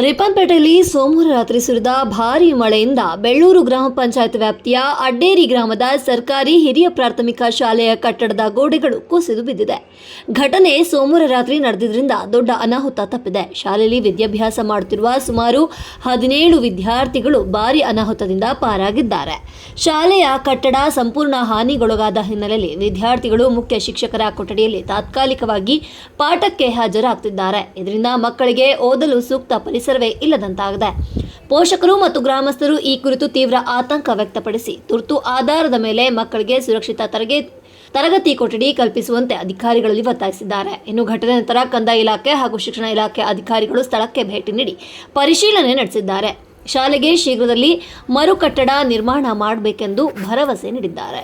ರಿಪ್ಪನ್ಪೇಟೆಯಲ್ಲಿ ಸೋಮವಾರ ರಾತ್ರಿ ಸುರಿದ ಭಾರೀ ಮಳೆಯಿಂದ ಬೆಳ್ಳೂರು ಗ್ರಾಮ ಪಂಚಾಯತ್ ವ್ಯಾಪ್ತಿಯ ಅಡ್ಡೇರಿ ಗ್ರಾಮದ ಸರ್ಕಾರಿ ಹಿರಿಯ ಪ್ರಾಥಮಿಕ ಶಾಲೆಯ ಕಟ್ಟಡದ ಗೋಡೆಗಳು ಕುಸಿದು ಬಿದ್ದಿದೆ. ಘಟನೆ ಸೋಮವಾರ ರಾತ್ರಿ ನಡೆದಿದ್ದರಿಂದ ದೊಡ್ಡ ಅನಾಹುತ ತಪ್ಪಿದೆ. ಶಾಲೆಯಲ್ಲಿ ವಿದ್ಯಾಭ್ಯಾಸ ಮಾಡುತ್ತಿರುವ ಸುಮಾರು ಹದಿನೇಳು ವಿದ್ಯಾರ್ಥಿಗಳು ಭಾರೀ ಅನಾಹುತದಿಂದ ಪಾರಾಗಿದ್ದಾರೆ. ಶಾಲೆಯ ಕಟ್ಟಡ ಸಂಪೂರ್ಣ ಹಾನಿಗೊಳಗಾದ ಹಿನ್ನೆಲೆಯಲ್ಲಿ ವಿದ್ಯಾರ್ಥಿಗಳು ಮುಖ್ಯ ಶಿಕ್ಷಕರ ಕೊಠಡಿಯಲ್ಲಿ ತಾತ್ಕಾಲಿಕವಾಗಿ ಪಾಠಕ್ಕೆ ಹಾಜರಾಗ್ತಿದ್ದಾರೆ. ಇದರಿಂದ ಮಕ್ಕಳಿಗೆ ಓದಲು ಸೂಕ್ತ ಪರಿಸರವೇ ಇಲ್ಲದಂತಾಗಿದೆ. ಪೋಷಕರು ಮತ್ತು ಗ್ರಾಮಸ್ಥರು ಈ ಕುರಿತು ತೀವ್ರ ಆತಂಕ ವ್ಯಕ್ತಪಡಿಸಿ, ತುರ್ತು ಆಧಾರದ ಮೇಲೆ ಮಕ್ಕಳಿಗೆ ಸುರಕ್ಷಿತ ತರಗತಿ ತರಗತಿ ಕೊಠಡಿ ಕಲ್ಪಿಸುವಂತೆ ಅಧಿಕಾರಿಗಳಲ್ಲಿ ಒತ್ತಾಯಿಸಿದ್ದಾರೆ. ಇನ್ನು ಘಟನೆ ನಂತರ ಕಂದಾಯ ಇಲಾಖೆ ಹಾಗೂ ಶಿಕ್ಷಣ ಇಲಾಖೆ ಅಧಿಕಾರಿಗಳು ಸ್ಥಳಕ್ಕೆ ಭೇಟಿ ನೀಡಿ ಪರಿಶೀಲನೆ ನಡೆಸಿದ್ದಾರೆ. ಶಾಲೆಗೆ ಶೀಘ್ರದಲ್ಲಿ ಮರುಕಟ್ಟಡ ನಿರ್ಮಾಣ ಮಾಡಬೇಕೆಂದು ಭರವಸೆ ನೀಡಿದ್ದಾರೆ.